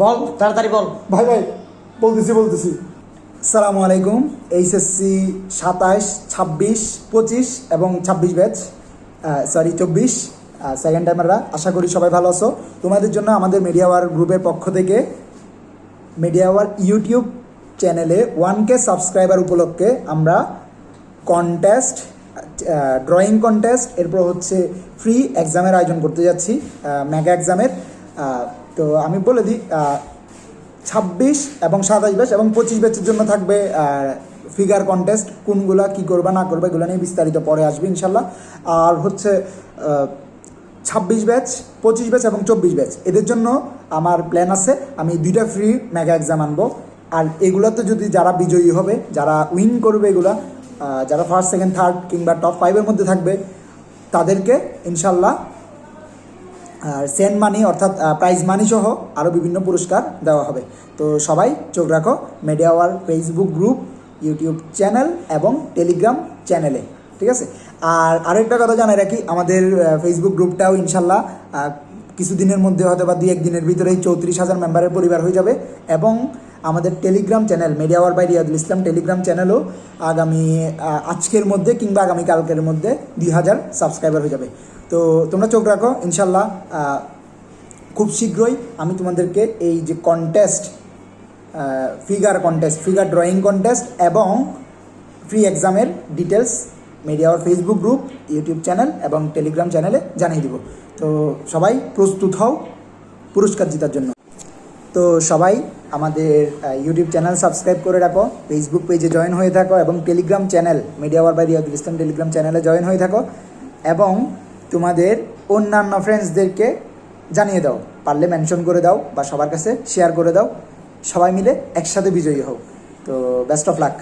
বল তাড়াতাড়ি বল। ভাই ভাই বলতেছি বলতেছি। সালামু আলাইকুম এইচএসসি সাতাশ ছাব্বিশ পঁচিশ এবং ছাব্বিশ ব্যাচ সরি চব্বিশ সেকেন্ড টাইমাররা আশা করি সবাই ভালো আছো। তোমাদের জন্য আমাদের মিডিয়া ওয়ার গ্রুপের পক্ষ থেকে মিডিয়া ওয়ার ইউটিউব চ্যানেলে ওয়ান কে সাবস্ক্রাইবার উপলক্ষে আমরা কন্টেস্ট ড্রয়িং কন্টেস্ট এরপর হচ্ছে ফ্রি এক্সামের আয়োজন করতে যাচ্ছি মেগা এক্সামের তো আমি বলে দিই ছাব্বিশ এবং সাতাশ ব্যাচ এবং পঁচিশ ব্যাচের জন্য থাকবে ফিগার কন্টেস্ট কোনগুলা কি করবা, না করবে, এগুলো নিয়ে বিস্তারিত পরে আসবে ইনশাল্লাহ। আর হচ্ছে ছাব্বিশ ব্যাচ, পঁচিশ ব্যাচ এবং চব্বিশ ব্যাচ, এদের জন্য আমার প্ল্যান আছে, আমি দুইটা ফ্রি মেগা এক্সাম আনব। আর এগুলোতে যদি যারা বিজয়ী হবে, যারা উইন করবে এগুলা যারা ফার্স্ট সেকেন্ড থার্ড কিংবা টপ ফাইভের মধ্যে থাকবে, তাদেরকে ইনশাল্লাহ আর সেন্ড মানি অর্থাৎ প্রাইজ মানি সহ আরও বিভিন্ন পুরস্কার দেওয়া হবে। তো সবাই চোখ রাখো media war Facebook group YouTube channel এবং টেলিগ্রাম চ্যানেলে ঠিক আছে? আর আরেকটা কথা জানাই রাখি, আমাদের ফেসবুক গ্রুপটাও ইনশাল্লাহ কিছুদিনের মধ্যে হয়তো বা দুই একদিনের ভিতরেই চৌত্রিশ হাজার মেম্বারের পরিবার হয়ে যাবে এবং আমাদের Telegram channel media war by Riyadul Islam Telegram চ্যানেলও আগামী আজকের মধ্যে কিংবা আগামী কালকের মধ্যে দুই হাজার সাবস্ক্রাইবার হয়ে যাবে। তো তোমরা চোখ রাখো, ইনশাল্লাহ খুব শীঘ্রই আমি তোমাদেরকে এই যে contest figure contest figure drawing contest এবং ফ্রি এক্সামের details media war Facebook group YouTube channel এবং টেলিগ্রাম চ্যানেলে জানিয়ে দিব। তো সবাই প্রস্তুত হও পুরস্কার জেতার জন্য। তো সবাই আমাদের ইউটিউব চ্যানেল সাবস্ক্রাইব করে রাখো ফেসবুক পেজে জয়েন হয়ে থাকো এবং Telegram channel media war by Riyadul Islam Telegram চ্যানেলে জয়েন হয়ে থাকো এবং তোমাদের অন্যান্য ফ্রেন্ডসদেরকে জানিয়ে দাও। পারলে মেনশন করে দাও বা সবার কাছে শেয়ার করে দাও। সবাই মিলে একসাথে বিজয়ী হও। তো বেস্ট অফ লাক